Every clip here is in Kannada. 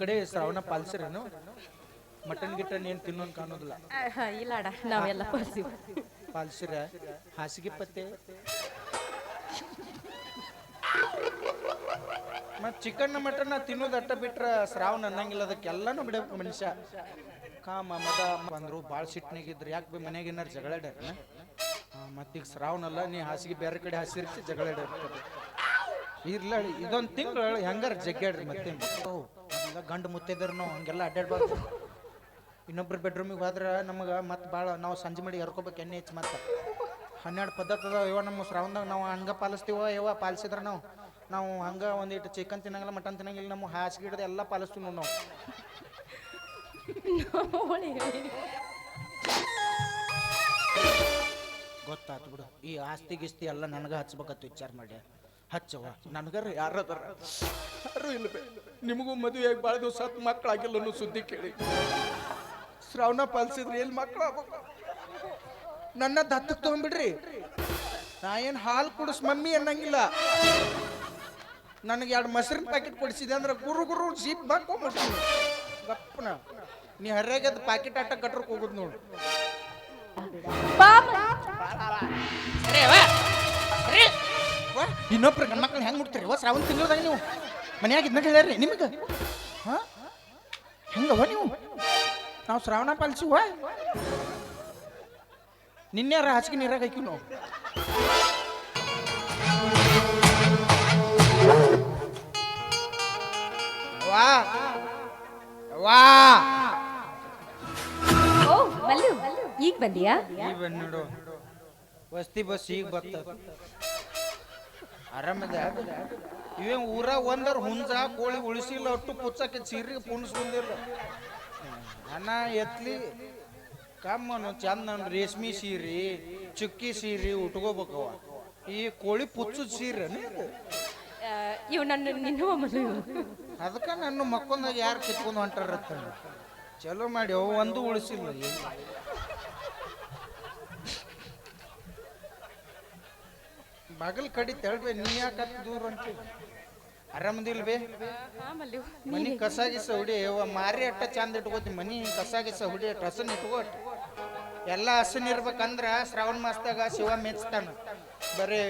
ಕಡೆ ಶ್ರಾವಣ ಪಾಲಿಸ್ರೇನು? ಮಟನ್ ಗಿಟನ್ ಏನು ತಿನ್ನೋನ್ ಕಾಣೋದಿಲ್ಲ. ಇಲ್ಲ ಅಡ ನಾವೆಲ್ಲ ಪಾಲಿಸಿವಿ. ಪಾಲಿಸಿರ? ಹಾಸಿಗೆ ಪತ್ತೆ? ಮತ್ ಚಿಕನ್ ಮಟನ್ ತಿನ್ನೋದು ಅಟ್ಟ ಬಿಟ್ರ ಶ್ರಾವಣ ಅನ್ನಂಗಿಲ್ಲ ಅದಕ್ಕೆಲ್ಲಾನು ಬಿಡಬೇಕು ಮನುಷ್ಯ. ಕಾಮ ಮದ ಬಂದ್ರು ಭಾಳ ಸಿಟ್ನಾಗಿದ್ರು ಯಾಕೆ ಬಿ ಮನೆಗೆ ಏನಾರು ಜಗಳಾಡ್ಯಾರ ಮತ್ತೀಗ ಶ್ರಾವಣ ಅಲ್ಲ ನೀ ಹಾಸಿಗೆ ಬೇರೆ ಕಡೆ ಹಾಸಿರ್ತಿ ಜಗಳ ಇರ್ಲಿ ಇದೊಂದು ತಿಂಗಳು ಹೆಂಗಾರ ಜಗ್ಗಾಡ್ರಿ ಮತ್ತೆ ಗಂಡು ಮುತ್ತಿದ್ರು ಹಂಗೆಲ್ಲ ಅಡ್ಡಾಡ್ಬಾರ್ದು. ಇನ್ನೊಬ್ರು ಬೆಡ್ರೂಮಿಗೆ ಹೋದ್ರೆ ನಮಗೆ ಮತ್ತೆ ಭಾಳ ನಾವು ಸಂಜೆ ಮಾಡಿ ಹರ್ಕೋಬೇಕು ಎಣ್ಣೆ ಹೆಚ್ಚು ಮತ್ತೆ. ಹನ್ನೆರಡು ಪದ್ಧತಿ ಅದಾವ. ಇವ ನಮ್ಮ ಶ್ರಾವಣದಾಗ ನಾವು ಹಂಗೆ ಪಾಲಿಸ್ತೀವ ಇವ ಪಾಲಿಸಿದ್ರೆ ನಾವು? ನಾವು ಹಂಗೆ ಒಂದಿಟ್ಟು ಚಿಕನ್ ತಿನ್ನಂಗಿಲ್ಲ ಮಟನ್ ತಿನ್ನಂಗಿಲ್ಲ, ನಮ್ಮ ಹಾಸಿಗೆ ಹಿಡ್ದು ಎಲ್ಲ ಪಾಲಿಸ್ತೀವಿ ನೋಡಿ ನಾವು. ಗೊತ್ತಾತು ಬಿಡು. ಈ ಆಸ್ತಿ ಗಿಸ್ತಿ ಎಲ್ಲ ನನಗೆ ಹಚ್ಬೇಕತ್ತು ವಿಚಾರ ಮಾಡಿ ಹಚ್ಚವ ನನಗರ ಯಾರದಾರ? ಯಾರು ಇಲ್ಲ ಬೇ. ನಿಮಗೂ ಮದುವೆಯಾಗಿ ಭಾಳ ದಿವಸ ಹತ್ತು ಮಕ್ಕಳಾಗಿಲ್ಲ ಅನ್ನೋ ಸುದ್ದಿ ಕೇಳಿ. ಶ್ರಾವಣ ಪಾಲಿಸಿದ್ರೆ ಎಲ್ಲಿ ಮಕ್ಕಳು ಆಗ್ಬೇಕು ನನ್ನ ದತ್ತಕ್ಕೆ ತಗೊಂಡ್ಬಿಡ್ರಿ ನಾ ಏನು ಹಾಲು ಕುಡಿಸ್ ಮಮ್ಮಿ ಅನ್ನಂಗಿಲ್ಲ. ನನಗೆ ಎರಡು ಮೊಸರಿನ ಪ್ಯಾಕೆಟ್ ಕೊಡಿಸಿದೆ ಅಂದ್ರೆ ಗುರು ಗುರು ಜೀಪ್ ಮಾಡ್ಕೊಂಬಿಡ್ತೀನಿ ಗಪ್ಪನ. ನೀ ಹರ್ಯಾಗದ ಪ್ಯಾಕೆಟ್ ಆಟ ಕಟ್ರಕ್ಕೆ ಹೋಗುದು ನೋಡು. ವಾ, ಇನ್ನೊಬ್ರು ಗಂಡ ಮಕ್ಳು ಹೆಂಗ್ ಮುಟ್ತೀರಿ? ವಾ ಶ್ರಾವಣ ತಿಂಗಳದಾಗ ನೀವು. ಮನ್ಯಾಗ ಇದನ್ನ ಹೇಳ್ಯಾರಿ ನಿಮಗೆ. ಹಾ? ಹೆಂಗವ ನೀವು? ನಾವು ಶ್ರಾವಣ ಪಾಲಿಸುವ? ನಿನ್ನೆ ಹಾಸಿಗೆ ನೀರಾಗ ಹಾಕಿವ್ ನಾವು? ವಾ ವಾ ಓ ಮಲ್ಲು ಈಗ ಬಂದಿಯಾ? ಈ ನೋಡು. ವಸ್ತಿ ಬಸ್ ಈಗ ಬರ್ತದ ಆರಾಮದ? ಇವೇನ್ ಊರಾಗ ಒಂದರ ಹುಂಜ ಕೋಳಿ ಉಳಿಸಿಲ್ಲ ಒಟ್ಟು ಪುಚ್ಚಕ್ಕೆ ಚೀರಿಗೆ ಬಂದಿಲ್ಲ. ಅನ್ನ ಎತ್ಲಿ. ಕಮ್ಮನು ಚಂದ ರೇಷ್ಮಿ ಸೀರಿ ಚುಕ್ಕಿ ಸೀರಿ ಉಟ್ಕೋಬೇಕವ ಈ ಕೋಳಿ ಪುಚ್ಚದ ಸೀರೆ ಅದಕ್ಕ ಇವ್ ನನ್ನ. ಅದಕ್ಕೆ ನನ್ನ ಮಕ್ಕೊಂದಾಗ ಯಾರು ಕಿತ್ಕೊಂಡು ಹೊಂಟಾರ ಚಲೋ ಮಾಡಿ ಅವು ಒಂದು ಉಳಿಸಿಲ್ಲ. ಬಾಗಿಲು ಕಡಿ ತೆಳ್ಬೇ ನೀ ಯಾಕೆ ದೂರ ಅಂತ ಆರಾಮದಿಲ್ ಮನಿ ಕಸ ಗಿಸ ಹುಡಿ ಮಾರಿ ಅಟ್ಟ ಚಂದ ಇಟ್ಕೋತಿ, ಮನಿ ಕಸ ಗಿಸ ಹುಡಿ ಅಟ್ಟ ಹಸನ್ ಇಟ್ಕೋಟ್. ಎಲ್ಲ ಹಸನ್ ಇರ್ಬೇಕಂದ್ರ ಶ್ರಾವಣ ಮಾಸದಾಗ ಶಿವ ಮೆಚ್ತಾನ. ಬರೀ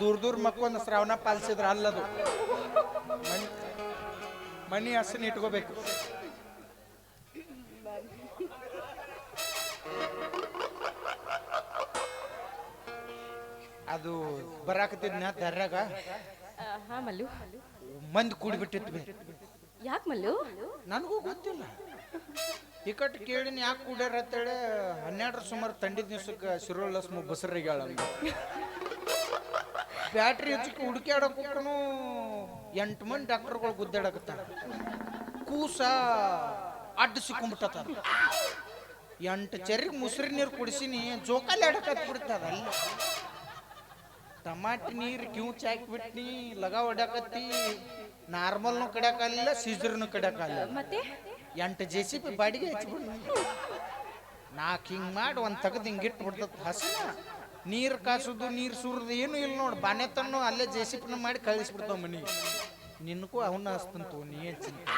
ದೂರ ದೂರ ಮಕ್ಕೊಂದು ಶ್ರಾವಣ ಪಾಲಿಸಿದ್ರ ಅಲ್ಲದು. ಮನಿ ಮನಿ ಹಸನ್ ಇಟ್ಕೋಬೇಕು. ಅದು ಬರಾಕತ್ತಿದ್ನ ದರ್ಯಾಗ ಹಾ ಮಲ್ಲು. ಮಂದಿ ಕೂಡಿಬಿಟ್ಟಿತ್ತು ಬೇ. ಯಾಕೆ ಮಲ್ಲು? ನನಗೂ ಗೊತ್ತಿಲ್ಲ. ಈ ಕಟ್ ಕೇಳಿನ ಯಾಕೆ ಕೂಡ್ಯಾರ ಅಂತೇಳಿ ಹನ್ನೆರಡರ ಸುಮಾರು ತಂಡಿದ ದಿವ್ಸಕ್ಕೆ ಶಿರೋಳಸ್ ಬಸರಿಗ್ಯಾಳ ಬ್ಯಾಟ್ರಿ ಹಚ್ಚಕ್ಕೆ ಹುಡುಕ್ಯಾಡಕ್ಕೂ ಎಂಟು ಮಂದಿ ಡಾಕ್ಟರ್ಗಳು ಗುದ್ದಾಡಕತ್ತಾರ. ಕೂಸ ಅಡ್ಡ ಸಿಕ್ಕೊಂಬಿಟ್ಟದ ಎಂಟು ಚರ್ರಿಗೆ ಮುಸ್ರಿ ನೀರು ಕುಡಿಸಿನಿ ಜೋಕಾಲಿ ಆಡಕತ್ ಬಿಡ್ತದ ಅಲ್ಲಿ. ಟಮಾಟಿ ನೀರು ಕ್ಯೂ ಚಾಕ್ ಬಿಟ್ನಿ ಲಗ ಹೊಡ್ಯಾಕತ್ತಿ ನಾರ್ಮಲ್ನು ಕಡ್ಯಾಕಲ್ಲ ಸೀಸರ್ನು ಕಡ್ಯಾಕಲ್ಲ ಮತ್ತೆ? ಎಂಟು ಜೆ ಸಿ ಪಿ ಬಾಡಿಗೆ ಹಚ್ಬಿಡ್ ನಾಲ್ಕು ಹಿಂಗೆ ಮಾಡಿ ಒಂದು ತೆಗೆದು ಹಿಂಗೆ ಇಟ್ಟು ಬಿಡ್ತದ ಹಸನ ನೀರು ಕಾಸುದು ನೀರು ಸುರಿದು ಏನು ಇಲ್ಲ ನೋಡಿ ಬಾನೆ ತಣ್ಣು ಅಲ್ಲೇ ಜೆ ಸಿ ಪಿನ ಮಾಡಿ ಕಳಿಸ್ಬಿಡ್ತಾವ ಮನಿ. ನಿನ್ಗೂ ಅವನ್ನ ಹಸ್ತಂತು ನೀ ಹೆಚ್ಚಿನ ಚಿಂತೆ.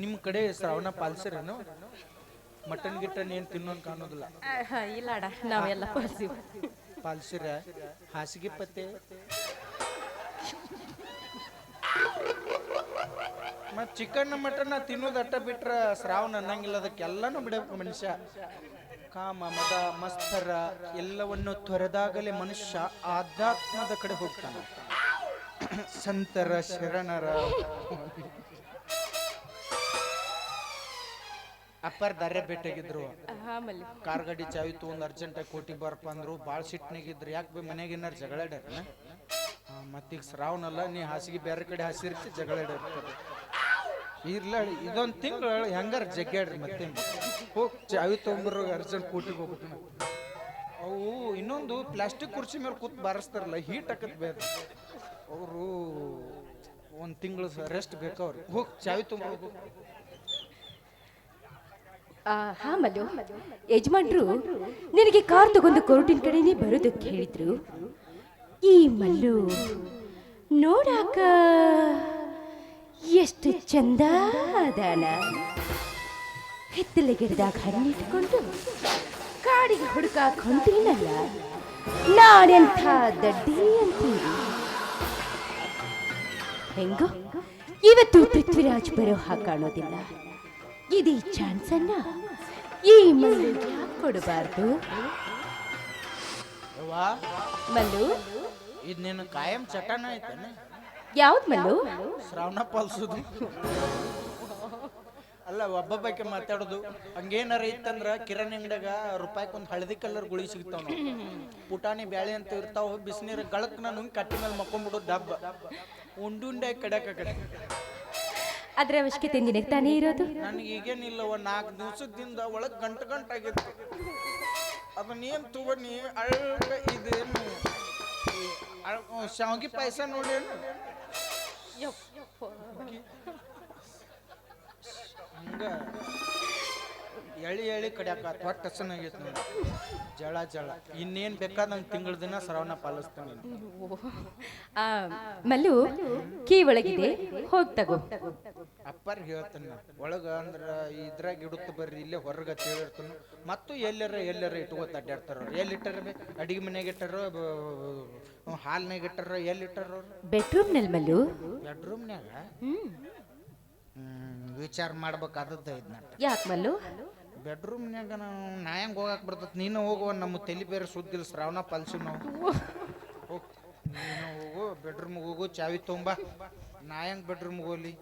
ನಿಮ್ಮ ಕಡೆ ಶ್ರವಣ ಪಾಲಿಸಿರೇನು? ಮಟನ್ ಗಿಟನ್ ಏನು ತಿನ್ನೋನ್ ಕಾಣೋದಿಲ್ಲ. ಆಹಾ, ಇಲ್ಲ ಅಡ ನಾವೆಲ್ಲ ಪಾಲ್ಸಿ ಪಾಲ್ಸಿರ? ಹಾಸಿಗೆ ಪತ್ತೆ? ಮತ್ ಚಿಕನ್ ಮಟನ್ ತಿನ್ನೋದು ಅಟ್ಟ ಬಿಟ್ರ ಶ್ರಾವಣ ಅನ್ನಂಗಿಲ್ಲ ಅದಕ್ಕೆಲ್ಲಾನು ಬಿಡಬೇಕು ಮನುಷ್ಯ. ಕಾಮ ಮದ ಮಸ್ತರ ಎಲ್ಲವನ್ನು ತೊರೆದಾಗಲೇ ಮನುಷ್ಯ ಆಧ್ಯಾತ್ಮದ ಕಡೆ ಹೋಗ್ತಾನೆ. ಸಂತರ ಶರಣರ. ಅಪ್ಪರ್ ದಾರ್ಯ ಭೇಟಿಯಾಗಿದ್ರು. ಕಾರ್ ಗಾಡಿ ಚಾವಿ ತೊಗೊಂಡು ಅರ್ಜೆಂಟಾಗಿ ಕೋಟಿ ಬರಪ್ಪ ಅಂದ್ರು. ಭಾಳ ಸಿಟ್ನಾಗಿದ್ರು. ಯಾಕೆ ಬಿ ಮನೆಗೆ ಜಗಳ ಮತ್ತೆ ಮತ್ತೀಗ ಸ್ರಾವನಲ್ಲ ಅಲ್ಲ ನೀ ಹಾಸಿಗೆ ಬೇರೆ ಕಡೆ ಹಾಸಿರ್ತಿ ಜಗಳ ಇರ್ಲ ಇದೊಂದು ತಿಂಗಳು ಹೆಂಗಾರ ಜಗ್ಗಾಡ್ರಿ ಮತ್ತೆ ಹೋಗಿ ಚಾವಿ ತೊಗೊಂಬರೋ ಅರ್ಜೆಂಟ್ ಕೋಟಿಗೆ ಹೋಗ್ಬೇಕು ಅವು ಇನ್ನೊಂದು ಪ್ಲಾಸ್ಟಿಕ್ ಕುರ್ಚಿ ಮೇಲೆ ಕೂತ್ ಬಾರಿಸ್ತಾರಲ್ಲ ಹೀಟ್ ಹಾಕತ್ ಬೇರೆ. ಅವರು ಒಂದು ತಿಂಗಳು ರೆಸ್ಟ್ ಬೇಕವ್ರಿ. ಹೋಗಿ ಚಾವಿ ಆ, ಹಾ, ಮಲ್ಲು. ಯಜಮಾನ್ರು, ನಿನಗೆ ಕಾರ್ ತಗೊಂಡು ಕೋರ್ಟಿನ ಕಡೆನೆ ಬರೋದಕ್ಕೆ ಹೇಳಿದ್ರು. ಈ ಮಲ್ಲು, ನೋಡಾಕ ಚಂದ ಅದಾನ. ಹಿತ್ತಲೆ ಗಿಡದಾಗ ಹಣ್ಣಿಟ್ಕೊಂಡು ಕಾಡಿಗೆ ಹುಡುಕಾಕ್ ಹೊಂಟೀನಲ್ಲ ನಾನೆಂಥ ದಡ್ಡಿ ಅಂತೀರಿ? ಹೆಂಗೋ, ಇವತ್ತು ಪೃಥ್ವಿರಾಜ್ ಬರೋ ಹಾಕಾಣೋದಿಲ್ಲ ಕಾಣೋದಿಲ್ಲ. ಇದು ಚಾನ್ಸ್ ಅನ್ನ? ಈ ಮಲ್ಲು ಕೊಡಬಾರ್ದು? ಮಲ್ಲು? ಇದು ನಿನ್ನ ಕಾಯಂ ಚಟನ ಐತೇನೆ. ಯಾವ್ದು ಮಲ್ಲು? ಶ್ರಾವಣ ಪಲ್ಸುದು. ಅಲ್ಲ ಒಬ್ಬೊಬ್ಬಕ್ಕೆ ಮಾತಾಡೋದು. ಹಂಗೇನಾರ ಇತ್ತಂದ್ರ ಕಿರಣ್ ಅಂಗಡ್ಯಾಗ ರೂಪಾಯಿಕೊಂದು ಹಳದಿ ಕಲರ್ ಗುಳಿ ಸಿಗ್ತಾವ ಪುಟಾಣಿ ಬ್ಯಾಳಿ ಅಂತ ಇರ್ತಾವ ಬಿಸಿನೀರ ಗಳಕ್ ನಾನು ಕಟ್ಟಿ ಮೇಲೆ ಮಕ್ಕೊಂಬಿಡೋದು ಡಬ್ಬ ಉಂಡುಂಡೆ ಕಡೆ ಕಡ್ಯಾಕ ಕಡೆ ಅದ್ರ ಅವಶ್ಯಕತೆ ನಿನಗೆ ತಾನೇ ಇರೋದು? ನನಗೆ ಈಗೇನಿಲ್ಲ ಒಂದು ನಾಲ್ಕು ದಿವಸದಿಂದ ಒಳಗೆ ಗಂಟು ಗಂಟಾಗಿತ್ತು ಅದನ್ನೇನು ತಗೊಂಡು ಅಳ್ಕ ಇದೇನು? ಈ ಅಳ್- ಶಾವ್ಗಿ ಪಾಯಸ ನೋಡೇನು ಹಂಗ. ಎಳಿ ಎಳಿ ಕಡಿಯಾಕ ಒಟ್ಟು ಚೆನ್ನಾಗೈತೆ ನೋಡಿ. ಜಳ ಜಳ. ಇನ್ನೇನು ಬೇಕಾದಂಗೆ ತಿಂಗಳ ದಿನ ಶ್ರವಣ ಪಾಲಿಸ್ತಾನೆ ಆ, ಮಲ್ಲು ಕೀ ಒಳಗಿದೆ ಹೋಗ್ ತಗೋ. ಅಪ್ಪರ್ ಹೇಳ್ತಾನೆ ಒಳಗ ಅಂದ್ರ ಇದ್ರಾಗ ಇಡುತ್ತ ಬರ್ರಿ ಇಲ್ಲೇ ಹೊರಗ ಹೇಳಿರ್ತಾನ ಮತ್ತು ಎಲ್ಲರ ಎಲ್ಲರ ಇಟ್ಕೋತ ಅಡ್ಡಾಡ್ತಾರ ಅವ್ರು. ಎಲ್ಲಿ ಇಟ್ಟಾರ ಬೇ? ಅಡಿಗೆ ಮನೆಗೆ ಇಟ್ಟಾರ ಹಾಲ್ನಾಗ ಇಟ್ಟಾರೋ ಎಲ್ಲಿ ಇಟ್ಟಾರ ಅವ್ರು? ಬೆಡ್ರೂಮ್ನಲ್ಲಿ ಮಲ್ಲು? ಬೆಡ್ರೂಮ್ನ್ಯಾಗ? ಹ್ಮ್. ವಿಚಾರ ಮಾಡ್ಬೇಕಾದದ್ದು ಇದನ್ನ ಯಾಕೆ ಮಲ್ಲು? ಬೆಡ್ರೂಮ್ನ್ಯಾಗ ನಾವು ನಾ ಹೆಂಗೆ ಹೋಗಕ್ಕೆ ಬರ್ತೈತಿ, ನೀನು ಹೋಗುವ ನಮ್ಮ ತಲೆ ಬೇರೆ ಸುದ್ದಿಲ್ಲ, ಶ್ರಾವಣ ಪಾಲ್ಸಿ ನಾವು. ನೀನು ಹೋಗು ಬೆಡ್ರೂಮ್ಗೆ ಹೋಗು, ಚಾವಿ ತುಂಬ. ನಾ ಬೆಡ್ರೂಮ್ಗೆ ಹೋಗ್ಲಿ,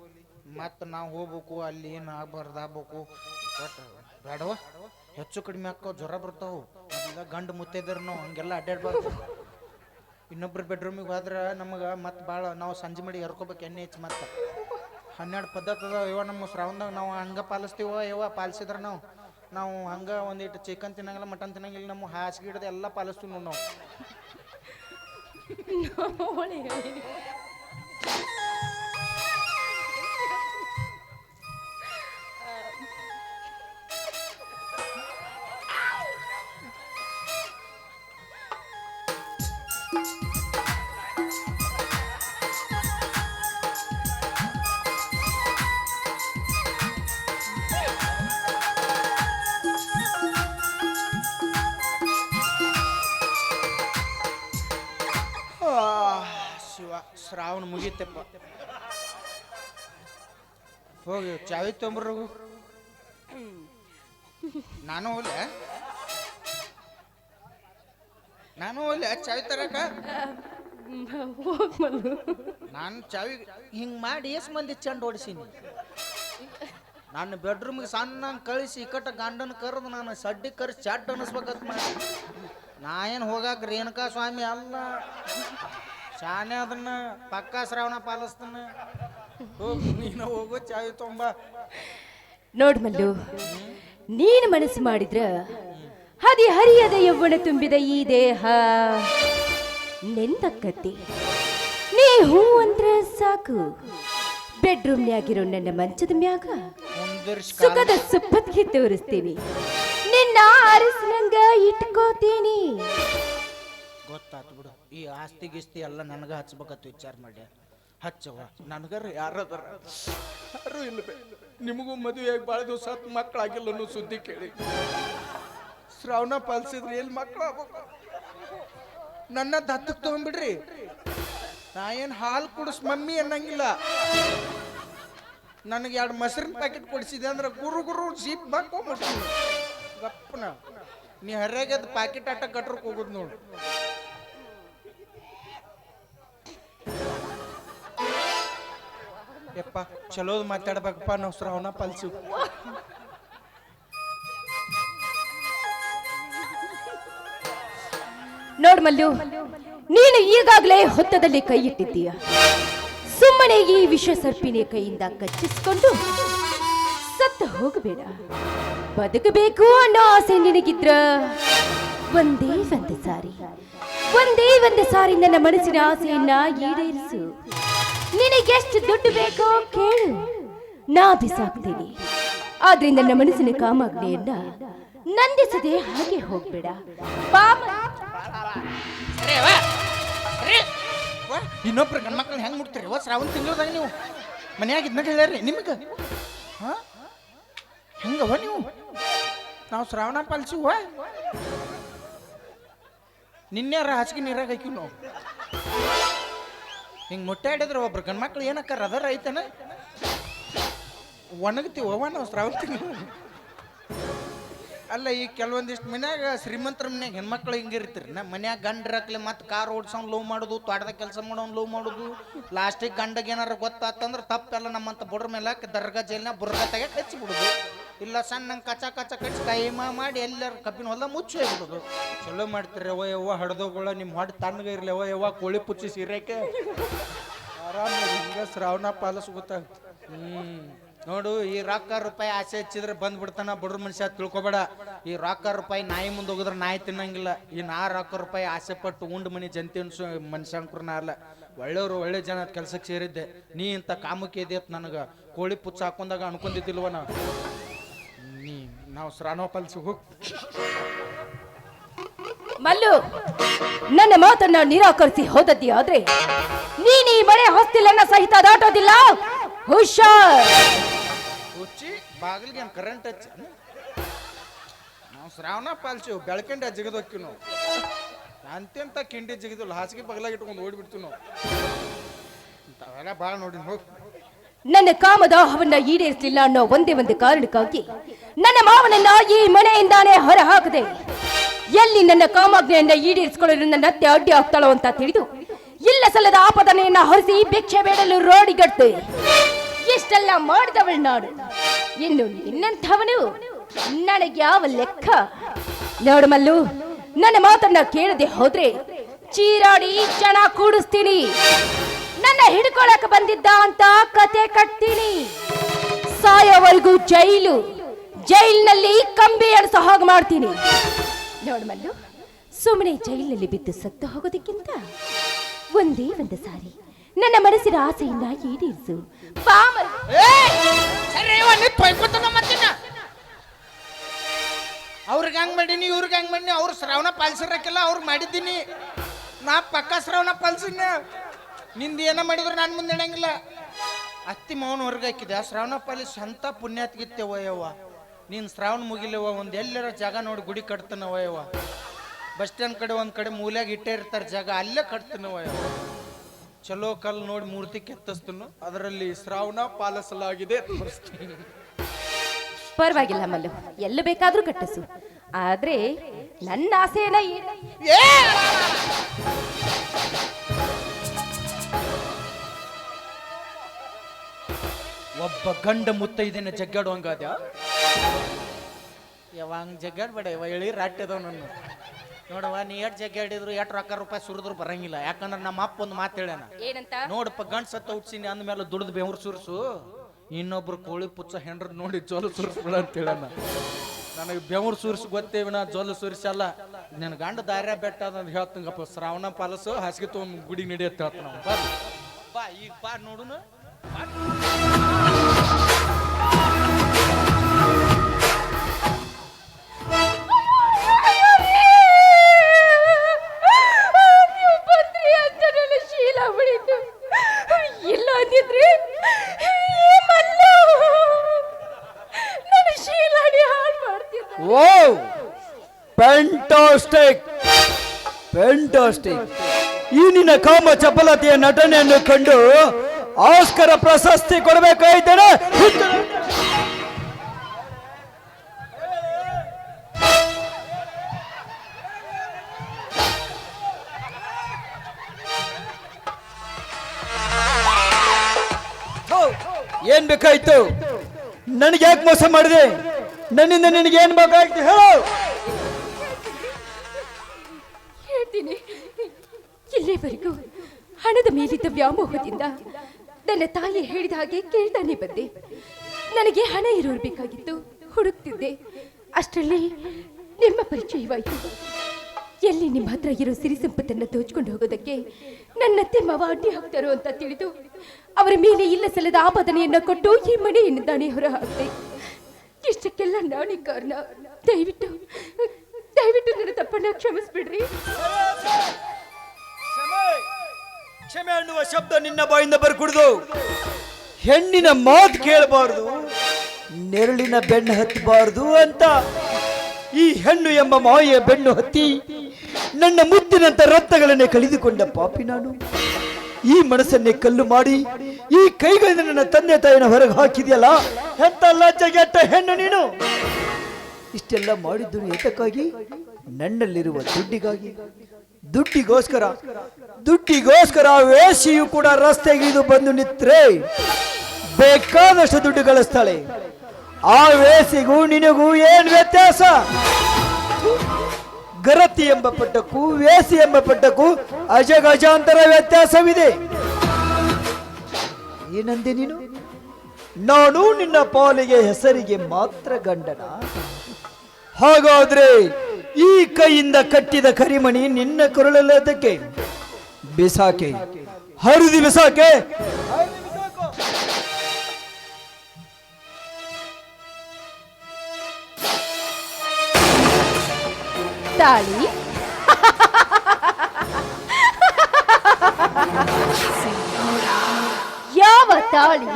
ಮತ್ತು ನಾವು ಹೋಗ್ಬೇಕು, ಅಲ್ಲಿ ಏನು ಆಗ್ಬಾರ್ದು ಆಗ್ಬೇಕು. ಬಟ್ ಬೇಡವ? ಹೆಚ್ಚು ಕಡಿಮೆ ಹಾಕೋ ಜ್ವರ ಬರ್ತಾವು. ಈಗ ಗಂಡು ಮುತ್ತೈದ್ರು ನಾವು, ಹಂಗೆಲ್ಲ ಅಡ್ಡಾಡ್ಬಾರ್ದು ಇನ್ನೊಬ್ರ ಬೆಡ್ರೂಮಿಗೆ ಹೋದ್ರೆ ನಮಗೆ ಮತ್ತೆ ಭಾಳ ನಾವು ಸಂಜೆ ಮಾಡಿ ಎರ್ಕೋಬೇಕು ಎಣ್ಣೆ ಹೆಚ್ಚು ಮತ್ತೆ. ಹನ್ನೆರಡು ಪದ್ಧತಿ ಅದಾವ ಇವ ನಮ್ಮ ಶ್ರಾವಣದಾಗ ನಾವು ಹಂಗೆ ಪಾಲಿಸ್ತೀವ ಇವ ಪಾಲಿಸಿದ್ರೆ ನಾವು. ನಾವು ಹಂಗೆ ಒಂದಿಟ್ಟು ಚಿಕನ್ ತಿನ್ನಂಗಿಲ್ಲ ಮಟನ್ ತಿನ್ನಂಗಿಲ್ಲ ನಮ್ಮ ಹಾಸಿಗೆ ಹಿಡಿದು ಎಲ್ಲ ಪಾಲಿಸ್ತೀವಿ ನೋಡಿ ನಾವು. ಮುಗೀತಪ್ಪ ಹೋಗಿ ಚಾವಿ ತೊಂಬ್ರ. ನಾನು ಹೋಗ್ಲೆ? ನಾನು ಹೋಗ್ಲೆ? ಚಾವಿ ತರಕ? ನಾನು ಚಾವಿ ಹಿಂಗ್ ಮಾಡಿ ಎಷ್ಟು ಮಂದಿ ಚಂಡ್ ಓಡಿಸೀನಿ. ನಾನು ಬೆಡ್ರೂಮ್ಗೆ ಸಣ್ಣ ಕಳಿಸಿ ಇಕ್ಕಟ್ಟ ಗಂಡನ ಕರೆದು ನಾನು ಸಡ್ಡಿ ಕರೆಸಿ ಚಟ್ ಅನ್ನಿಸ್ಬೇಕಂತ ಮಾಡಿ. ನಾ ಏನು ಹೋಗಾಕ ರೇಣುಕಾ ಸ್ವಾಮಿ? ಅಲ್ಲ. ಶಾನೆ ಅದನ್ನ ಪಕ್ಕಾ ಶ್ರಾವಣ ಪಾಲಿಸ್ತಾನ. ಹೋಗು ನೀನು ಹೋಗು ಚಾಯ್ ತೊಂಬ. ನೋಡ್ ಮಲ್ಲು ನೀನು ಮನಸ್ಸು ಮಾಡಿದ್ರ ಹದಿ ಹರಿಯದ ಯೌವನ ತುಂಬಿದ ಈ ದೇಹ. ನೆಂದಕ್ಕತ್ತಿ ನೀ ಹೂ ಅಂದ್ರೆ ಸಾಕು. ಬೆಡ್ರೂಮ್ನ್ಯಾಗಿರೋ ನನ್ನ ಮಂಚದ ಮ್ಯಾಗ ಸುಖದ ಸುಪ್ಪತ್ಗೆ ತೋರಿಸ್ತೀನಿ ನಿನ್ನ ಆರಿಸ್ನಂಗ ಇಟ್ಕೋತೀನಿ. ಗೊತ್ತಾತು ಬಿಡು. ಈ ಆಸ್ತಿ ಗಿಸ್ತಿ ಎಲ್ಲ ನನಗೆ ಹಚ್ಬೇಕತ್ತು ವಿಚಾರ ಮಾಡಿ ಹಚ್ಚವ ನನಗರ ಯಾರದಾರ? ಯಾರು ಇಲ್ಲವೇ ನಿಮಗೂ ಮದುವೆ ಆಗಿ ಭಾಳ ದಿವಸ ಮಕ್ಕಳಾಗಿಲ್ಲ ಅನ್ನೋ ಸುದ್ದಿ ಕೇಳಿ. ಶ್ರಾವಣ ಪಾಲಿಸಿದ್ರೆ ಎಲ್ಲಿ ಮಕ್ಕಳು ನನ್ನ ದತ್ತಕ್ಕೆ ತಗೊಂಡ್ಬಿಡ್ರಿ ನಾ ಏನು ಹಾಲು ಕುಡಿಸ್ ಮಮ್ಮಿ ಅನ್ನಂಗಿಲ್ಲ. ನನಗೆ ಎರಡು ಮೊಸರಿನ ಪ್ಯಾಕೆಟ್ ಕೊಡಿಸಿದೆ ಅಂದ್ರೆ ಗುರು ಗುರು ಜೀಪ್ ಬಾಕೊಂಬಿಡ್ತೀನಿ ಗಪ್ಪನ. ನೀ ಹರ್ಯಾಗದ ಪ್ಯಾಕೆಟ್ ಆಟ ಕಟ್ರಕ್ ಹೋಗುದು ನೋಡು. ಯಪ್ಪ, ಚಲೋದ್ ಮಾತಾಡ್ಬೇಕಪ್ಪ ನಾವು ಶ್ರಾವಣ ಪಲ್ಸು. ನೋಡ್ ಮಲ್ಲು, ನೀನು ಈಗಾಗಲೇ ಹೊತ್ತದಲ್ಲಿ ಕೈ ಇಟ್ಟಿದ್ದೀಯ. ಸುಮ್ಮನೆ ಈ ವಿಷ ಸರ್ಪಿನ ಕೈಯಿಂದ ಕಚ್ಚಿಸಿಕೊಂಡು ಸತ್ತು ಹೋಗಬೇಡ. ಬದುಕಬೇಕು ಅನ್ನೋ ಆಸೆ ನಿನಗಿದ್ರ? ಒಂದೇ ಒಂದು ಸಾರಿ. ಒಂದೇ ಒಂದು ಸಾರಿ ನನ್ನ ಮನಸ್ಸಿನ ಆಸೆಯನ್ನ ಈಡೇರಿಸು. ನಿನಗೆಷ್ಟು ದುಡ್ಡು ಬೇಕೋ ಕೇಳು. ನಾ ಬಿಸಾಕ್ತೀನಿ. ಆದ್ರೆ ನನ್ನ ಮನಸ್ಸಿನ ಕಾಮಾಗ್ನೆಯನ್ನ ನಂದಿಸದೆ ಹಾಗೆ ಹೋಗ್ಬೇಡ. ಮ- ಇನ್ನೊಬ್ರು ಗಂಡ್ಮಕ್ಳು ಹೆಂಗ್ ಮುಟ್ತೀರಿ? ಶ್ರಾವಣ ತಿಂಗಳದಾಗ ನೀವು ಮನೆಯಾಗಿದ್ನ ಹೇಳ್ಯಾರ್ರಿ ನಿಮಗೆ? ಹೆಂಗವ ನೀವು? ನಾವು ಶ್ರಾವಣ ಪಾಲಿಸಿವ? ನಿನ್ನೆ ಹಾಸಿಗೆ ನೀರಾಗ ಹಾಕಿವ್ ನಾವು. ಹಿಂಗೆ ಆಡಿದ್ರೆ ಒಬ್ರು ಗಂಡ್ಮಕ್ಳು ಏನಕ್ಕಾರ ಅದರ ಐತನ ಒಣಗ್ತೀವವ ನಾವು ಶ್ರಾವಣ ಅಲ್ಲ, ಈ ಕೆಲವೊಂದಿಷ್ಟು ಮನ್ಯಾಗ ಶ್ರೀಮಂತರ ಮನ್ಯಾಗ ಹೆಣ್ಮಕ್ಳು ಹಿಂಗಿರ್ತೀರಿ ನಮ್ಮ ಮನ್ಯಾಗ ಗಂಡ್ರಕ್ಲೆ ಮತ್ತೆ ಕಾರ್ ಓಡ್ಸೋನ್ ಲವ್ ಮಾಡೋದು ತೋಟದಾಗ ಕೆಲಸ ಮಾಡೋನ್ ಲವ್ ಮಾಡೋದು. ಲಾಸ್ಟಿಗೆ ಗಂಡಗೆ ಏನಾರ ಗೊತ್ತಾತಂದ್ರೆ ತಪ್ಪೆಲ್ಲ ನಮ್ಮಂತ ಬುಡ್ರ ಮೇಲೆ ದರ್ಗಾ ಜೈಲ್ನ ಬುರ್ಗ ತೆಗೆ ಕಚ್ಚಿ ಬಿಡುದು ಇಲ್ಲ ಸಣ್ಣ ಕಚ ಕಚ ಕಚ್ಚಿ ಕೈಮ ಮಾಡಿ ಎಲ್ಲರ ಕಬ್ಬಿನ ಹೊಲ ಮುಚ್ಚಿ ಹೋಗ್ಬಿಡೋದು. ಚಲೋ ಮಾಡ್ತೀರಿ ಅವ್ವ ಯವ್ವ ಹಡ್ದೋಗಳ ನಿಮ್ಮ ಹೊಟ್ಟೆ ತಣ್ಣಗೆ ಇರ್ಲಿ ಯವ ಯವ್ವ ಕೋಳಿ ಪುಚ್ಚಿ ಸೀರೆಕೆ ಆರಾಮ ಹಿಂಗ ಶ್ರಾವಣ ಪಾಲಸ್ ಗೊತ್ತಾಗ್ತದೆ ಹ್ಮ್. ನೋಡು, ಈ ರೊಕ್ಕ ರೂಪಾಯಿ ಆಸೆ ಹಚ್ಚಿದ್ರೆ ಬಂದ್ಬಿಡ್ತಾನ ಬಡ್ರ ಮನುಷ್ಯ, ತಿಳ್ಕೊಬೇಡ. ಈ ರೊಕ್ಕ ರೂಪಾಯಿ ನಾಯಿ ಮುಂದೆ ಹೋಗಿದ್ರೆ ನಾಯಿ ತಿನ್ನಂಗಿಲ್ಲ. ಈ ನಾ ರೊಕ್ಕ ರೂಪಾಯಿ ಆಸೆ ಪಟ್ಟು ಉಂಡು ಮನಿ ಜಂತಿ ಅನ್ಸು, ಮನುಷ್ಯಂಕರನ ಅಲ್ಲ. ಒಳ್ಳೆಯವರು ಒಳ್ಳೆ ಜನ ಕೆಲ್ಸಕ್ಕೆ ಸೇರಿದ್ದೆ. ನೀ ಇಂಥ ಕಾಮಕ್ಕೆ ಇದೆಯತ್ ನನಗೆ? ಕೋಳಿ ಪುಚ್ಚ ಹಾಕೊಂಡಾಗ ಅನ್ಕೊಂಡಿದ್ದಿಲ್ವ ನಾ ನೀ ನಾವು ಶ್ರಾವಣ ಪಾಲಿಸಿ ಹೋಗ್ ಮಲ್ಲು ನನ್ನ ಮಾತನ್ನ ನಿರಾಕರಿಸಿ ಹೋದದ್ದಿ ಆದ್ರೆ ನೀನ್ ಈ ಮನೆ ಹೊಸ್ತಿಲನ್ನ ಸಹಿತ ದಾಟೋದಿಲ್ಲ. ಹುಷಾರ್. ಹುಚ್ಚಿ ಬಾಗಿಲಿಗೆ ಏನು ಕರೆಂಟ್ ಹಚ್ಚ? ನಾವು ಶ್ರಾವಣ ಪಾಲ್ಸು ಬೆಳಕಂಡ ಜಿಗದೋಕ್ಕಿ ನಾವು. ಅಂತೆಂತ ಕಿಂಡಿ ಜಿಗಿದಿಲ್ಲ ಹಾಸಿಗೆ ಬಗಲಾಗಿ ಇಟ್ಕೊಂಡು ಓಡಿಬಿಡ್ತೀವಿ ನಾವು. ಇಂಥವೆಲ್ಲ ಭಾಳ ನೋಡಿ ಹೋಗಿ. ನನ್ನ ಕಾಮದಾಹವನ್ನ ಈಡೇರಿಸಲಿಲ್ಲ ಅನ್ನೋ ಒಂದೇ ಒಂದು ಕಾರಣಕ್ಕಾಗಿ ನನ್ನ ಮಾವನನ್ನ ಈ ಮನೆಯಿಂದಾನೇ ಹೊರ ಹಾಕದೆ ಎಲ್ಲಿ ನನ್ನ ಕಾಮಾಜ್ಞೆಯನ್ನ ಈಡೇರಿಸಿಕೊಳ್ಳಲು ನನ್ನ ಅತ್ತೆ ಅಡ್ಡಿ ಆಗ್ತಾಳೋ ಅಂತ ತಿಳಿದು ಇಲ್ಲ ಸಲ್ಲದ ಆಪದನೆಯನ್ನ ಹೊರಿಸಿ ಭಿಕ್ಷೆ ಬೇಡಲು ರೋಡಿಗಟ್ಟೆ ಇಷ್ಟೆಲ್ಲ ಮಾಡಿದವಳು ನಾಡು. ಇನ್ನು ನಿನ್ನಂಥವನು ನನಗೆ ಯಾವ ಲೆಕ್ಕ? ನೋಡು ಮಲ್ಲು, ನನ್ನ ಮಾತನ್ನ ಕೇಳದೆ ಹೋದ್ರೆ ಚೀರಾಡಿ ಜನ ಕೂಡಿಸ್ತೀನಿ. ನನ್ನ ಹಿಡ್ಕೊಳಕ್ ಬಂದಿದ್ದ ಅಂತ ಕತೆ ಕಟ್ತೀನಿ. ಸಾಯೋವರೆಗೂ ಜೈಲು. ಜೈಲಿನಲ್ಲಿ ಕಂಬಿ ಅಡಿಸೋ ಹಾಗೆ ಮಾಡ್ತೀನಿ. ನೋಡು ಮಲ್ಲು ಸುಮ್ಮನೆ ಜೈಲಿನಲ್ಲಿ ಬಿದ್ದು ಸತ್ತು ಹೋಗೋದಕ್ಕಿಂತ ಒಂದೇ ಒಂದು ಸಾರಿ ನನ್ನ ಮನಸ್ಸಿನ ಆಸೆಯನ್ನ ಈಡೇರಿಸು. ಅವ್ರಿಗೆ ಹಂಗ್ ಮಾಡೀನಿ, ಇವ್ರಿಗೆ ಹಂಗ್ ಮಾಡೀನಿ, ಅವ್ರು ಶ್ರಾವಣ ಪಾಲಿಸಿರಕ್ಕೆಲ್ಲ ಅವ್ರು ಮಾಡಿದ್ದೀನಿ. ನಾ ಪಕ್ಕ ಶ್ರವಣ ಪಾಲಿಸಿನ ನಿಂದ ಏನ ಮಾಡಿದ್ರು ನಾನು ಮುಂದೆ ಇಡಂಗಿಲ್ಲ ಅತ್ತಿ ಮೌನ ಹೊರಗೆ ಹಾಕಿದೆ ಆ ಶ್ರಾವಣ ಪಾಲಿಸ್ ಅಂತ ಪುಣ್ಯಾತ್ಗಿತ್ತೆ ವಯವ್ವ ನೀನು ಶ್ರಾವಣ ಮುಗಿಲವ ಒಂದು ಎಲ್ಲರ ಜಾಗ ನೋಡಿ ಗುಡಿ ಕಟ್ತಾನ ವಯವ್ವ ಬಸ್ ಸ್ಟ್ಯಾಂಡ್ ಕಡೆ ಒಂದು ಕಡೆ ಮೂಲ್ಯಾಗ ಇಟ್ಟೇ ಇರ್ತಾರೆ ಜಾಗ ಅಲ್ಲೇ ಕಟ್ತಾನ ವಯವ್ವ ಚಲೋ ಕಲ್ ನೋಡಿ ಮೂರ್ತಿ ಕೆತ್ತಿಸ್ತನು ಅದರಲ್ಲಿ ಶ್ರಾವಣ ಪಾಲಿಸಲಾಗಿದೆ. ತೋರಿಸ್ತೀನಿ ಪರವಾಗಿಲ್ಲ ಮಲ್ಲು ಎಲ್ಲ ಬೇಕಾದ್ರೂ ಕಟ್ಟಿಸು. ಆದ್ರೆ ನನ್ನ ಆಸೆ ಈಡ- ಒಬ್ಬ ಗಂಡ ಮುತ್ತೈದೆನ ಜಗ್ಗಾಡುವಂಗಾದ ಯಾವಂಗ್ ಜಗ್ಗಾಡ್ಬೇಡ ಇವ ಎಳಿ ಇದಾವ ನನ್ನ. ನೋಡವ್ವ ನೀ ಎಷ್ಟು ಜಗ್ಗಾಡಿದ್ರು ಎಷ್ಟು ರೊಕ್ಕ ರೂಪಾಯಿ ಸುರಿದ್ರು ಬರಂಗಿಲ್ಲ. ಯಾಕಂದ್ರೆ ನಮ್ಮ ಅಪ್ಪ ಒಂದು ಮಾತು ಹೇಳ್ಯಾನ. ಏನಂತ? ನೋಡಪ್ಪ ಗಂಡ್ ಸತ್ತ ಹುಟ್ಸಿನಿ ಅಂದ್ಮೇಲೆ ದುಡ್ದು ಬೆವ್ರು ಸುರ್ಸು. ಇನ್ನೊಬ್ರು ಕೋಳಿ ಪುಚ್ಚ ಹೆಂಡ್ರ ನೋಡಿ ಜೋಲು ಸುರಿಸ್ಬಿಡ ಅಂತ ಹೇಳೋಣ ನನಗೆ ಬೆವ್ರು ಸುರಿಸಿ ಗೊತ್ತೇವಿನ ಜೋಲು ಸುರಿಸಲ್ಲ. ನಿನ್ನ ಗಂಡ ದಾರ್ಯ ಬೆಟ್ಟ ಅಂತ ಹೇಳ್ತಂಗಪ್ಪ ಶ್ರಾವಣ ಪಾಲಸು ಹಾಸಿಗೆ ತೊಗೊಂಡು ಗುಡಿ ನಡಿಯತ್ತ ಹೇಳ್ತಾನ. ಬಾ ಈಗ ಬಾ ನೋಡುನು. ಕಾಮ ಚಪಲತೆಯ ನಟನೆಯನ್ನು ಕಂಡು ಆಸ್ಕರ ಪ್ರಶಸ್ತಿ ಕೊಡಬೇಕಾಯ್ತೇನೆ ಏನ್ ಬೇಕಾಯ್ತು? ನನಗೆ ಯಾಕೆ ಮೋಸ ಮಾಡಿದೆ? ನನ್ನಿಂದ ನಿನಗೆ ಏನ್ ಬೇಕಾಯ್ತು? ಹೇಳು. ವ್ಯಾಮೋಹದಿಂದ ನನ್ನ ತಾಯಿ ಹೇಳಿದ ಹಾಗೆ ಕೇಳ್ತಾನೆ ಬಂದೆ. ನನಗೆ ಹಣ ಇರೋರು ಬೇಕಾಗಿತ್ತು ಹುಡುಕ್ತಿದ್ದೆ. ಅಷ್ಟರಲ್ಲಿ ನಿಮ್ಮ ಪರಿಚಯವಾಯಿತು. ಎಲ್ಲಿ ನಿಮ್ಮ ಹತ್ರ ಇರೋ ಸಿರಿ ಸಂಪತ್ತನ್ನು ದೋಚ್ಕೊಂಡು ಹೋಗೋದಕ್ಕೆ ನನ್ನತ್ತೆ ಮಾವ ಅಡ್ಡಿ ಹಾಕ್ತಾರೋ ಅಂತ ತಿಳಿದು ಅವರ ಮೇಲೆ ಇಲ್ಲ ಸಲ್ಲದ ಆಪಾದನೆಯನ್ನು ಕೊಟ್ಟು ಈ ಮನೆಯಿಂದಾನೆ ಹೊರ ಹಾಕ್ತೆ ಇಷ್ಟಕ್ಕೆಲ್ಲ ನಾನೇ ಕಾರಣ. ದಯವಿಟ್ಟು ದಯವಿಟ್ಟು ನನ್ನ ತಪ್ಪನ್ನ ಕ್ಷಮಿಸ್ಬಿಡ್ರಿ. ಕ್ಷಮೆ ಅನ್ನುವ ಶಬ್ದ ನಿನ್ನ ಬಾಯಿಂದ ಬರ್ಕುಡ್ದು. ಹೆಣ್ಣಿನ ಮಾತು ಕೇಳಬಾರ್ದು, ನೆರಳಿನ ಬೆಣ್ಣು ಹತ್ತಬಾರದು ಅಂತ. ಈ ಹೆಣ್ಣು ಎಂಬ ಮಾಯೆಯ ಬೆನ್ನು ಹತ್ತಿ ನನ್ನ ಮುದ್ದಿನಂತ ರತ್ನಗಳನ್ನೇ ಕಳೆದುಕೊಂಡ ಪಾಪಿ ನಾನು. ಈ ಮನಸ್ಸನ್ನೇ ಕಲ್ಲು ಮಾಡಿ, ಈ ಕೈಗಳಿಂದ ನನ್ನ ತಂದೆ ತಾಯಿನ ಹೊರಗೆ ಹಾಕಿದೆಯಲ್ಲ? ಎಂತ ಲಜ್ಜಗೆಟ್ಟ ಹೆಣ್ಣು ನೀನು? ಇಷ್ಟೆಲ್ಲ ಮಾಡಿದ್ದು ಏತಕ್ಕಾಗಿ? ನನ್ನಲ್ಲಿರುವ ದುಡ್ಡಿಗಾಗಿ. ದುಡ್ಡಿಗೋಸ್ಕರ ದುಡ್ಡಿಗೋಸ್ಕರ ವೇಷಿಯು ಕೂಡ ರಸ್ತೆಗೆ ಇದು ಬಂದು ನಿತ್ರೆ. ಬೇಕಾದಷ್ಟು ದುಡ್ಡು ಗಳಿಸ್ತಾಳೆ ಆ ವೇಸಿಗೂ ನಿನಗೂ ಏನ್ ವ್ಯತ್ಯಾಸ? ಗರತಿ ಎಂಬ ಪಟ್ಟಕ್ಕೂ ವೇಸಿ ಎಂಬ ಪಟ್ಟಕ್ಕೂ ಅಜಗಜಾಂತರ ವ್ಯತ್ಯಾಸವಿದೆ. ಏನಂದೆ ನೀನು? ನಾನು ನಿನ್ನ ಪಾಲಿಗೆ ಹೆಸರಿಗೆ ಮಾತ್ರ ಗಂಡನ? ಹಾಗಾದ್ರೆ ಈ ಕೈಯಿಂದ ಕಟ್ಟಿದ ಕರಿಮಣಿ ನಿನ್ನ ಕೊರಳಲ್ಲದಕ್ಕೆ ಬಿಸಾಕೆ. ಹರಿದಿ ಬಿಸಾಕೆ. ತಾಳಿ. ಯಾವ ತಾಳಿ?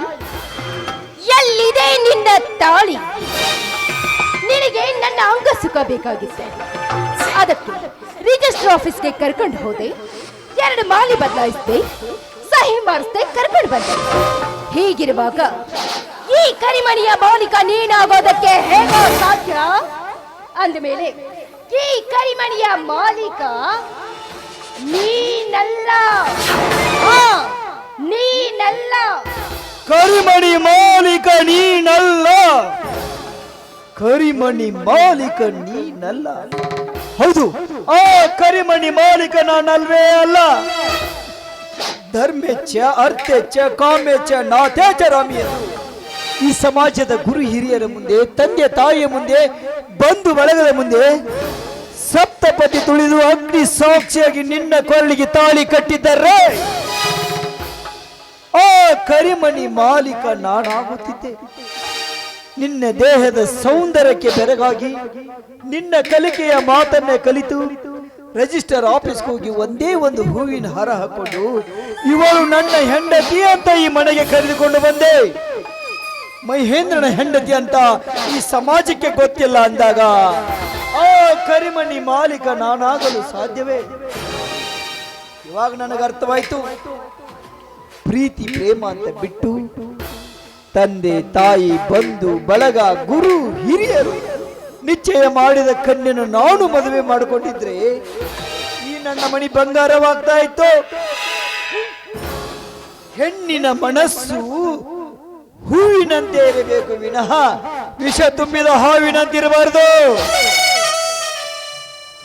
ಎಲ್ಲಿದೆ ನಿನ್ನ ತಾಳಿ? ನಿನಗೆ ನನ್ನ ಅಂಗ ಸುಖ ಬೇಕಾಗಿತ್ತು. ಅದಕ್ಕೆ ರಿಜಿಸ್ಟರ್ ಆಫೀಸ್ಗೆ ಕರ್ಕೊಂಡು ಹೋದೆ. ಎರಡು ಮಾಲಿ ಬದಲಾಯಿಸಿದೆ, ಸಹಿ ಮಾಡಿಸ್ದೆ ಕರ್ಕೊಂಡು ಬಂದೆ. ಹೀಗಿರುವಾಗ ಈ ಕರಿಮಣಿಯ ಮಾಲೀಕ ನೀನಾಗೋದಕ್ಕೆ ಹೇಗೋ ಸಾಧ್ಯ? ಅಂದಮೇಲೆ ಈ ಕರಿಮಣಿಯ ಮಾಲೀಕ, ನೀನಲ್ಲ. ನೀನಲ್ಲ. ಕರಿಮಣಿ ಮಾಲೀಕ ನೀನಲ್ಲ. ಕರಿಮಣಿ ಮಾಲೀಕ ನೀನಲ್ಲ. ಹೌದು, ಆ ಕರಿಮಣಿ ಮಾಲೀಕ ನಾನಲ್ವೇ ಅಲ್ಲ. ಧರ್ಮೆಚ್ಚ, ಅರ್ಥೆಚ್ಚ, ಕಾಮೆಚ್ಚ, ನಾಥೇಚ ಚ ಎಂದು ಈ ಸಮಾಜದ ಗುರು ಹಿರಿಯರ ಮುಂದೆ, ತಂದೆ ತಾಯಿಯ ಮುಂದೆ, ಬಂಧು ಬಳಗದ ಮುಂದೆ, ಸಪ್ತಪತಿ ತುಳಿದು ಅಗ್ನಿ ಸಾಕ್ಷಿಯಾಗಿ ನಿನ್ನ ಕೊರಳಿಗೆ ತಾಳಿ ಕಟ್ಟಿದ್ದಾರೆ. ಆ ಕರಿಮಣಿ ಮಾಲೀಕ ನಾನಾಗುತ್ತಿದ್ದೆ. ನಿನ್ನ ದೇಹದ ಸೌಂದರ್ಯಕ್ಕೆ ಬೆರಗಾಗಿ ನಿನ್ನ ಕಲಿಕೆಯ ಮಾತನ್ನೇ ಕಲಿತು ರಿಜಿಸ್ಟರ್ ಆಫೀಸ್ ಹೋಗಿ ಒಂದೇ ಒಂದು ಹೂವಿನ ಹಾರ ಹಾಕೊಂಡು ಇವಳು ನನ್ನ ಹೆಂಡತಿ ಅಂತ ಈ ಮನೆಗೆ ಕರೆದುಕೊಂಡು ಬಂದೆ. ಮಹೇಂದ್ರನ ಹೆಂಡತಿ ಅಂತ ಈ ಸಮಾಜಕ್ಕೆ ಗೊತ್ತಿಲ್ಲ ಅಂದಾಗ, ಆ ಕರಿಮಣಿ ಮಾಲೀಕ ನಾನಾಗಲು ಸಾಧ್ಯವೇ? ಇವಾಗ ನನಗೆ ಅರ್ಥವಾಯ್ತು ಪ್ರೀತಿ, ಪ್ರೇಮ ಅಂತ ಬಿಟ್ಟು ತಂದೆ, ತಾಯಿ, ಬಂಧು, ಬಳಗ, ಗುರು, ಹಿರಿಯರು ನಿಶ್ಚಯ ಮಾಡಿದ ಕಣ್ಣನ್ನು ನಾನು ಮದುವೆ ಮಾಡಿಕೊಂಡಿದ್ರೆ ಈ ನನ್ನ ಮಣಿ ಬಂಗಾರವಾಗ್ತಾ ಇತ್ತು. ಹೆಣ್ಣಿನ ಮನಸ್ಸು ಹೂವಿನಂತೆ ಇರಬೇಕು ವಿನಃ ವಿಷ ತುಂಬಿದ ಹಾವಿನಂತಿರಬಾರದು.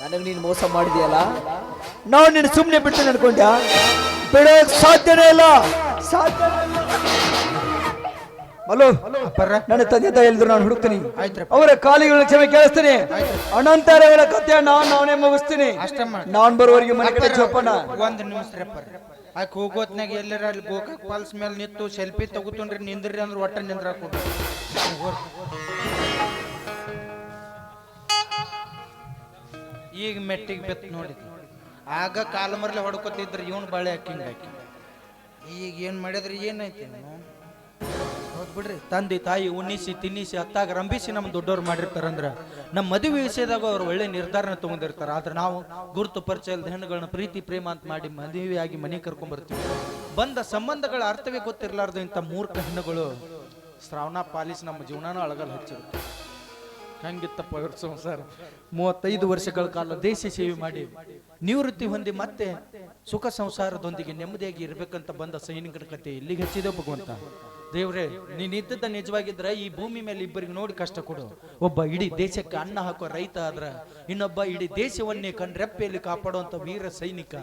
ನನಗೆ ನೀನು ಮೋಸ ಮಾಡಿದೆಯಲ್ಲ? ನಾವು ನೀನು ಸುಮ್ಮನೆ ಬಿಟ್ಟು ನಡ್ಕೊಂಡ್ಯಾ? ಬಿಡೋಕ್ ಸಾಧ್ಯನೇ ಇಲ್ಲ. ಸಾಧ್ಯ. ಹಲೋ ಅಪ್ಪರ ನನ್ನ ತಂದೆ ತಾಯಿ ಹೇಳಿದ್ರು ನಾನು ಹುಡುಕ್ತೀನಿ. ಅವರ ಕಾಲಿಗಳ ಕ್ಷಮೆ ಕೇಳಿಸ್ತೀನಿ. ಅನಂತಾರವರ ಕಥೆ ನಾನು ನಾನೇ ಮುಗಿಸ್ತೀನಿ. ನಾನ್ ಬರುವವರಿಗೆ ಮನೆ ಕಡೆ ಚೊಪ್ಪಣ್ಣ ಒಂದ್ ನಿಮಿಷ ಆಕೆ ಹೋಗೋತ್ನಾಗ ಎಲ್ಲರ ಅಲ್ಲಿ ಗೋಕಾಕ್ ಪಾಲ್ಸ್ ಮೇಲೆ ನಿಂತು ಸೆಲ್ಫಿ ತಗೋತುನ್ರಿ ನಿಂದ್ರಿ ಅಂದ್ರೆ ಒಟ್ಟ ನಿಂದ್ರ ಈಗ ಮೆಟ್ಟಿಗೆ ಬೆತ್ ನೋಡಿದ್ವಿ ಆಗ ಕಾಲ ಮರಲಿ ಹೊಡ್ಕೊತಿದ್ರು ಇವನ್ ಬಾಳೆ ಹಾಕಿಂಗ್ ಹಾಕಿ. ಈಗ ಏನು ಮಾಡಿದ್ರಿ ಏನೈತಿ ಬಿಡ್ರಿ. ತಂದೆ, ತಾಯಿ ಉಣ್ಣಿಸಿ, ತಿನ್ನಿಸಿ, ಅತ್ತಾಗ ರಂಭಿಸಿ ನಮ್ಮ ದೊಡ್ಡವ್ರು ಮಾಡಿರ್ತಾರಂದ್ರೆ, ನಮ್ಮ ಮದುವೆ ವಿಷಯದಾಗ ಅವ್ರು ಒಳ್ಳೆ ನಿರ್ಧಾರನ ತಗೊಂಡಿರ್ತಾರೆ. ಆದ್ರೆ ನಾವು ಗುರುತು ಪರಿಚಯ ಹೆಣ್ಣುಗಳನ್ನ ಪ್ರೀತಿ, ಪ್ರೇಮ ಅಂತ ಮಾಡಿ ಮದುವೆಯಾಗಿ ಮನೆ ಕರ್ಕೊಂಡ್ಬರ್ತೀವಿ ಬಂದ ಸಂಬಂಧಗಳ ಅರ್ಥವೇ ಗೊತ್ತಿರಲಾರ್ದು ಇಂಥ ಮೂರ್ಖ ಹೆಣ್ಣುಗಳು. ಶ್ರಾವಣ ಪಾಲಿಸಿ ನಮ್ಮ ಜೀವನನ ಅಳಗಲ್ ಹಚ್ಚಿರುತ್ತೆ. ಹೆಂಗಿತ್ತಪ್ಪ ಇವ್ರ ಸಂಸಾರ? ಮೂವತ್ತೈದು ವರ್ಷಗಳ ಕಾಲ ದೇಶ ಸೇವೆ ಮಾಡಿ. ನಿವೃತ್ತಿ ಹೊಂದಿ ಮತ್ತೆ ಸುಖ ಸಂಸಾರದೊಂದಿಗೆ ನೆಮ್ಮದಿಯಾಗಿ ಇರಬೇಕಂತ ಬಂದ ಸೈನಿಕರ ಕತೆ ಇಲ್ಲಿಗೆ ಹಚ್ಚಿದೆ ಭಗವಂತ. ದೇವ್ರೆ, ನೀನ್ ಇದ್ದದ ನಿಜವಾಗಿದ್ರೆ ಈ ಭೂಮಿ ಮೇಲೆ ಇಬ್ಬರಿಗೆ ನೋಡಿ ಕಷ್ಟ ಕೊಡು. ಒಬ್ಬ ಇಡೀ ದೇಶಕ್ಕೆ ಅನ್ನ ಹಾಕೋ ರೈತ ಆದ್ರ ಇನ್ನೊಬ್ಬ ಇಡೀ ದೇಶವನ್ನೇ ಕಣ್ರೆಪ್ಪೆಯಲ್ಲಿ ಕಾಪಾಡುವಂತ ವೀರ ಸೈನಿಕ.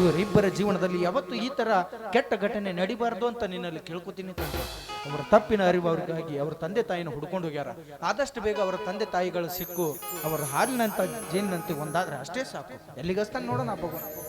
ಇವರಿಬ್ಬರ ಜೀವನದಲ್ಲಿ ಯಾವತ್ತು ಈ ತರ ಕೆಟ್ಟ ಘಟನೆ ನಡಿಬಾರ್ದು ಅಂತ ನಿನ್ನಲ್ಲಿ ಕೇಳ್ಕೊತೀನಿ ತಂದೆ. ಅವರ ತಪ್ಪಿನ ಅರಿವು ಅವ್ರಿಗಾಗಿ, ಅವರ ತಂದೆ ತಾಯಿನ ಹುಡ್ಕೊಂಡು ಹೋಗ್ಯಾರ. ಆದಷ್ಟು ಬೇಗ ಅವರ ತಂದೆ ತಾಯಿಗಳು ಸಿಕ್ಕು, ಅವರ ಹಾಲಿನಂತ ಜೇನಿನಂತೆ ಒಂದಾದ್ರೆ ಅಷ್ಟೇ ಸಾಕು. ಎಲ್ಲಿಗಸ್ತಾನೆ ನೋಡೋಣ ಭಗವಂತ